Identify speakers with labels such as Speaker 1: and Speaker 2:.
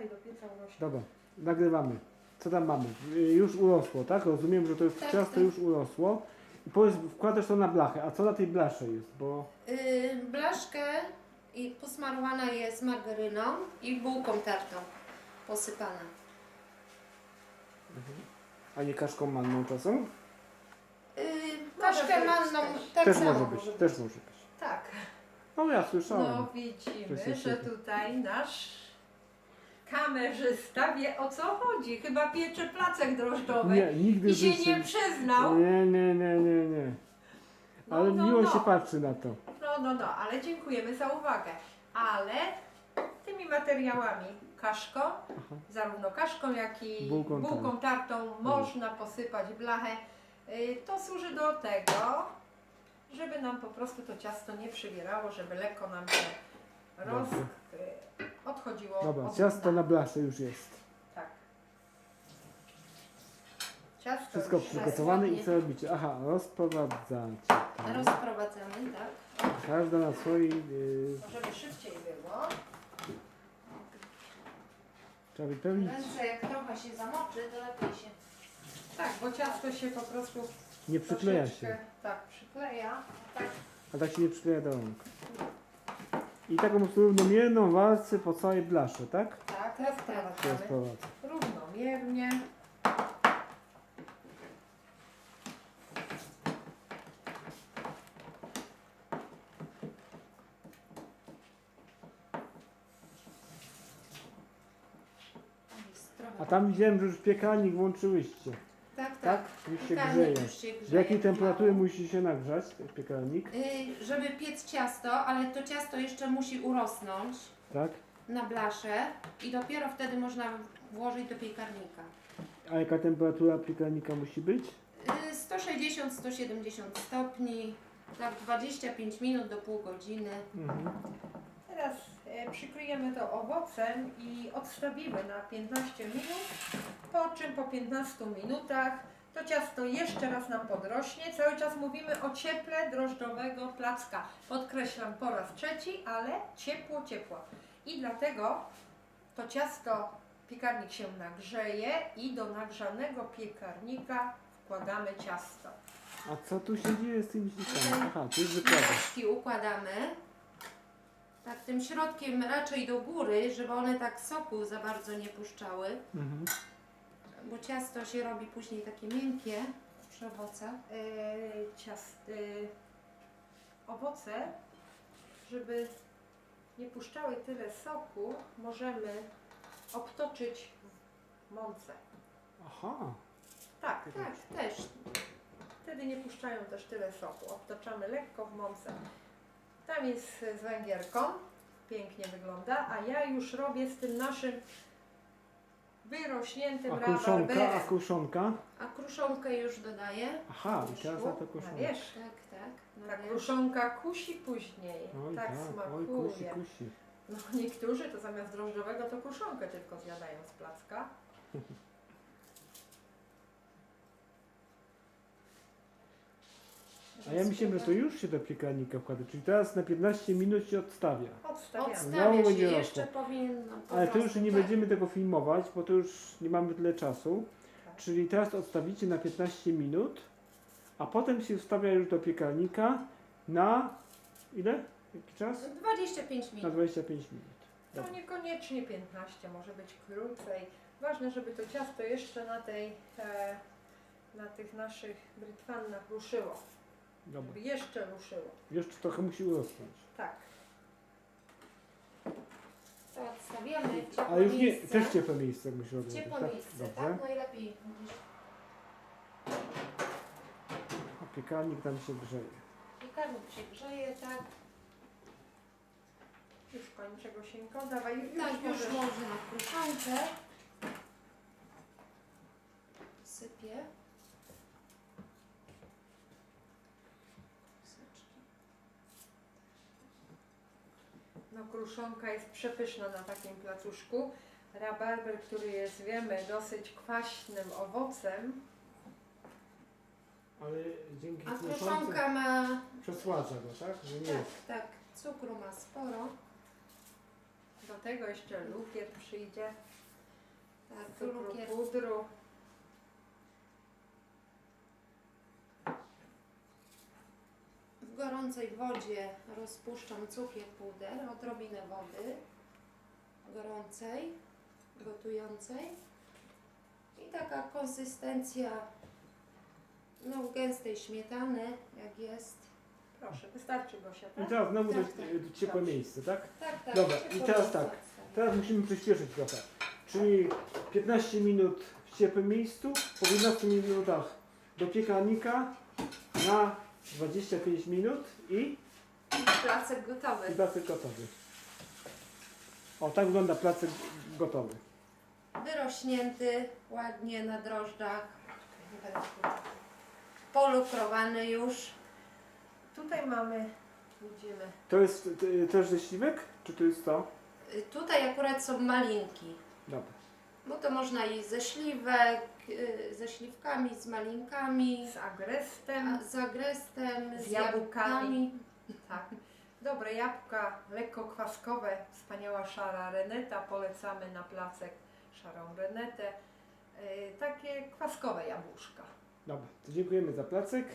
Speaker 1: wkładaj do pieca urośnie.
Speaker 2: Dobra, nagrywamy. Co tam mamy? Y, Już urosło, tak? Rozumiem, że to już
Speaker 3: Tak,
Speaker 2: ciasto
Speaker 3: tak.
Speaker 2: już urosło. I powiedz, wkładasz to na blachę. A co na tej blasze jest? Bo
Speaker 3: Yy, blaszkę i posmarowana jest margaryną i bułką tartą posypana.
Speaker 2: a nie kaszką manną czasem?
Speaker 3: Yy,
Speaker 1: Może być
Speaker 3: manną
Speaker 1: też.
Speaker 3: tak
Speaker 2: też
Speaker 3: samo.
Speaker 2: może być,
Speaker 1: może
Speaker 2: też może być.
Speaker 1: Tak.
Speaker 2: No ja słyszałem.
Speaker 1: No
Speaker 2: To
Speaker 1: widzimy, że tutaj nasz kamerzysta wie o co chodzi. Chyba piecze placek drożdżowy
Speaker 2: nie, nigdy
Speaker 1: i
Speaker 2: w
Speaker 1: się
Speaker 2: życiu.
Speaker 1: nie przyznał.
Speaker 2: Nie, nie, nie, nie, nie.
Speaker 1: No,
Speaker 2: Ale
Speaker 1: no,
Speaker 2: miło
Speaker 1: no.
Speaker 2: się patrzy na to.
Speaker 1: No, no, no, ale dziękujemy za uwagę. Ale tymi materiałami kaszką, zarówno kaszką, jak i
Speaker 2: Bułką
Speaker 1: bułką, tartą można posypać blachę. Y, To służy do tego, żeby nam po prostu to ciasto nie przybierało, żeby lekko nam się roz...
Speaker 2: Dobrze.
Speaker 1: y, odchodziło
Speaker 2: Dobra,
Speaker 1: od
Speaker 2: ciasto na blasze już jest.
Speaker 1: Tak. Ciasto
Speaker 2: Wszystko
Speaker 1: już
Speaker 2: przygotowane i co robicie? Aha, rozprowadzacie. Tak.
Speaker 3: Rozprowadzamy, tak?
Speaker 2: Każda na swojej... Yy,
Speaker 1: Żeby szybciej było.
Speaker 2: trzeba wypełnić.
Speaker 3: Ręce jak trochę się zamoczy, to lepiej się
Speaker 1: Tak, bo ciasto się po prostu
Speaker 2: Nie przykleja
Speaker 1: troszeczkę,
Speaker 2: się.
Speaker 1: Tak, przykleja. Tak.
Speaker 2: A tak się nie przykleja do rąk. I taką równomierną walce po całej blasze, tak?
Speaker 1: Tak, rozprowadzamy
Speaker 2: rozprowadza.
Speaker 1: równomiernie.
Speaker 2: A tam widziałem, że już piekarnik włączyłyście.
Speaker 3: Tak, tak.
Speaker 2: Już się
Speaker 3: Piekarnik
Speaker 2: grzeje.
Speaker 3: już się grzeje
Speaker 2: Z jakiej temperatury
Speaker 3: pomału.
Speaker 2: musi się nagrzać ten piekarnik?
Speaker 3: Y, żeby piec ciasto, ale to ciasto jeszcze musi urosnąć
Speaker 2: Tak?
Speaker 3: na blaszę i dopiero wtedy można włożyć do piekarnika.
Speaker 2: A jaka temperatura piekarnika musi być?
Speaker 3: Y, 160-170 stopni, tak 25 minut do pół godziny.
Speaker 2: Mhm.
Speaker 1: Teraz e, przykryjemy to owocem i odstawimy na 15 minut, po czym po 15 minutach to ciasto jeszcze raz nam podrośnie. Cały czas mówimy o cieple drożdżowego placka. Podkreślam po raz trzeci, ale ciepło, ciepło. I dlatego to ciasto, piekarnik się nagrzeje i do nagrzanego piekarnika wkładamy ciasto.
Speaker 2: A co tu się dzieje z tymi śliczkami? Aha, tu jest wykładek.
Speaker 3: Nóżki układamy. Tak tym środkiem raczej do góry, żeby one tak soku za bardzo nie puszczały,
Speaker 2: Mhm.
Speaker 3: Ciasto się robi później takie miękkie przy owocach.
Speaker 1: e, ciast, e, owoce, żeby nie puszczały tyle soku, możemy obtoczyć w mące.
Speaker 2: Aha.
Speaker 1: Tak,
Speaker 3: Tak, też.
Speaker 1: wtedy nie puszczają też tyle soku. Obtaczamy lekko w mące. Tam jest z węgierką, pięknie wygląda, a ja już robię z tym naszym wyrośniętym
Speaker 2: A kruszonka? A kruszonka?
Speaker 3: A kruszonkę już dodaję.
Speaker 2: Aha, i teraz na to
Speaker 1: Na
Speaker 2: kruszonkę.
Speaker 1: wierzch.
Speaker 3: Tak, tak. na
Speaker 1: Ta
Speaker 3: wierzch.
Speaker 1: kruszonka kusi później.
Speaker 2: Oj
Speaker 1: tak,
Speaker 2: tak, oj
Speaker 1: smakuje.
Speaker 2: kusi, kusi.
Speaker 1: No niektórzy to zamiast drożdżowego to kruszonkę tylko zjadają z placka.
Speaker 2: A ja myślałem, że to już się do piekarnika wkłada, czyli teraz na 15 minut się odstawia.
Speaker 1: Odstawiamy.
Speaker 2: Znowu
Speaker 3: Odstawia się,
Speaker 2: będzie
Speaker 3: jeszcze
Speaker 2: rosło.
Speaker 3: powinno
Speaker 2: Ale to już nie
Speaker 3: tak.
Speaker 2: będziemy tego filmować, bo to już nie mamy tyle czasu.
Speaker 1: Tak.
Speaker 2: Czyli teraz odstawicie na 15 minut, a potem się wstawia już do piekarnika na ile? Jaki czas?
Speaker 3: 25
Speaker 2: Na
Speaker 3: minut.
Speaker 2: 25 minut.
Speaker 1: To niekoniecznie 15, może być krócej. Ważne, żeby to ciasto jeszcze na tej, e, na tych naszych brytwannach ruszyło.
Speaker 2: Dobra.
Speaker 1: Jeszcze ruszyło.
Speaker 2: Jeszcze trochę musi urosnąć.
Speaker 1: Tak.
Speaker 3: To odstawiamy w ciepłe
Speaker 2: Ale już nie,
Speaker 3: miejsce.
Speaker 2: też ciepłe miejsce musi odrobić,
Speaker 3: Ciepłe
Speaker 2: tak?
Speaker 3: miejsce,
Speaker 2: Dobrze.
Speaker 3: tak? Najlepiej. gdzieś
Speaker 2: A piekarnik tam się grzeje.
Speaker 3: Piekarnik się grzeje, tak?
Speaker 1: Już kończę Gosieńko. Dawaj, już,
Speaker 3: Tak, już
Speaker 1: możesz.
Speaker 3: może na kruszonkę. Sypię. Kosteczki.
Speaker 1: No kruszonka jest przepyszna na takim placuszku. Rabarber, który jest, wiemy, dosyć kwaśnym owocem.
Speaker 2: Ale dzięki
Speaker 3: A
Speaker 2: kruszonce
Speaker 3: kruszonka ma,
Speaker 2: przesładza go, tak? Że nie
Speaker 3: tak,
Speaker 2: jest.
Speaker 3: tak, cukru ma sporo.
Speaker 1: Do tego jeszcze lukier przyjdzie,
Speaker 3: Tak, tu
Speaker 1: cukru,
Speaker 3: lukier.
Speaker 1: pudru.
Speaker 3: Gorącej wodzie rozpuszczam cukier puder, odrobinę wody gorącej, gotującej. I taka konsystencja no, gęstej śmietany, jak jest.
Speaker 1: Proszę, wystarczy Gosia,
Speaker 2: I
Speaker 1: tak?
Speaker 2: teraz znowu do,
Speaker 3: Tak, tak.
Speaker 2: do ciepłe
Speaker 1: Dobrze.
Speaker 2: miejsce, tak?
Speaker 3: Tak, tak.
Speaker 2: Dobra,
Speaker 3: ciepło
Speaker 2: i teraz tak. Teraz musimy przyspieszyć trochę. Czyli 15 minut w ciepłym miejscu, po 15 minutach do piekarnika na 25 minut i,
Speaker 3: Placek gotowy.
Speaker 2: i placek gotowy. O, tak wygląda placek gotowy.
Speaker 3: Wyrośnięty, ładnie na drożdżach. Polukrowany już.
Speaker 1: Tutaj mamy, widzimy,
Speaker 2: To jest y, też ze śliwek? Czy to jest to?
Speaker 3: Y, Tutaj akurat są malinki.
Speaker 2: Dobra.
Speaker 3: Bo to można i ze śliwek, y, ze śliwkami, z malinkami,
Speaker 1: z agrestem,
Speaker 3: a z agrestem,
Speaker 1: Z
Speaker 3: z, jabłkami.
Speaker 1: tak. Dobre jabłka, lekko kwaskowe, wspaniała szara reneta, polecamy na placek szarą renetę. Yy, takie kwaskowe jabłuszka.
Speaker 2: Dobra, to dziękujemy za placek.